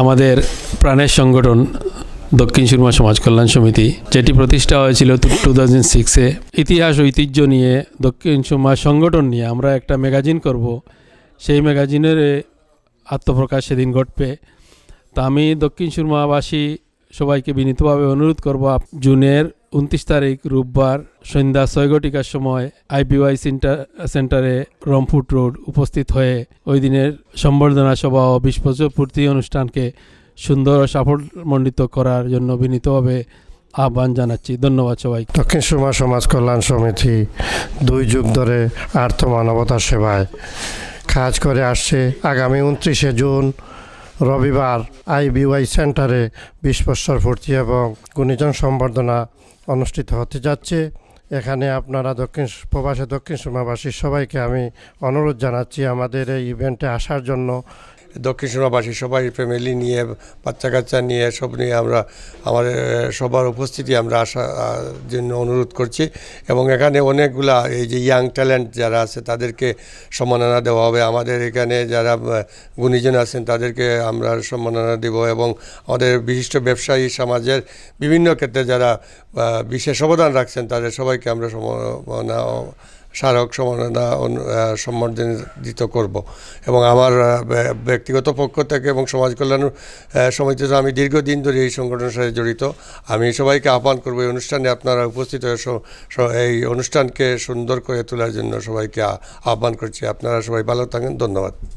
আমাদের প্রাণের সংগঠন দক্ষিণ সুরমা সমাজ কল্যাণ সমিতি, যেটি প্রতিষ্ঠা হয়েছিল টু থাউজেন্ড সিক্সে ইতিহাস ঐতিহ্য নিয়ে, দক্ষিণ সুরমা সংগঠন নিয়ে আমরা একটা ম্যাগাজিন করব। সেই ম্যাগাজিনের আত্মপ্রকাশ সেদিন ঘটবে। তা আমি দক্ষিণ সুরমাবাসী সবাইকে বিনীতভাবে অনুরোধ করব জুনের উনত্রিশ তারিখ রোববার সন্ধ্যা ছয় ঘটিকার সময় আইপিওয়াই সেন্টার, সেন্টারে রমফুট রোড উপস্থিত হয়ে ওই দিনের সম্বর্ধনা সভা ও বিশ বছর পূর্তি অনুষ্ঠানকে সুন্দর ও সাফল্যমণ্ডিত করার জন্য বিনীতভাবে আহ্বান জানাচ্ছি। ধন্যবাদ সবাই দক্ষিণ সুরমা সমাজ কল্যাণ সমিতি দুই যুগ ধরে আর্থ মানবতার সেবায় কাজ করে আসছে। আগামী উনত্রিশে জুন রবিবার আইবিওয়াই সেন্টারে বিশ ভর্তি এবং গুণীজন সম্বর্ধনা অনুষ্ঠিত হতে যাচ্ছে। এখানে আপনারা দক্ষিণ প্রবাসে দক্ষিণ সুরমাবাসী সবাইকে আমি অনুরোধ জানাচ্ছি আমাদের এই ইভেন্টে আসার জন্য। দক্ষিণ সীমাবাসী সবাই ফ্যামিলি নিয়ে বাচ্চা কাচ্চা নিয়ে, সব নিয়ে আমরা আমাদের সবার উপস্থিতি আমরা আসার জন্য অনুরোধ করছি। এবং এখানে অনেকগুলা এই যে ইয়াং ট্যালেন্ট যারা আছে, তাদেরকে সম্মাননা দেওয়া হবে। আমাদের এখানে যারা গুণীজন আছেন, তাদেরকে আমরা সম্মাননা দেব। এবং আমাদের বিশিষ্ট ব্যবসায়ী সমাজের বিভিন্ন ক্ষেত্রে যারা বিশেষ অবদান রাখছেন, তাদের সবাইকে আমরা সম্মাননা স্মারক সম্মাননা আহ, করব। এবং আমার ব্যক্তিগত পক্ষ থেকে এবং সমাজ কল্যাণ সমিতি আমি দীর্ঘদিন ধরে এই সংগঠনের সাথে জড়িত। আমি সবাইকে আহ্বান করব এই অনুষ্ঠানে আপনারা উপস্থিত হয়ে এই অনুষ্ঠানকে সুন্দর করে তোলার জন্য সবাইকে আহ্বান করছি। আপনারা সবাই ভালো থাকেন। ধন্যবাদ।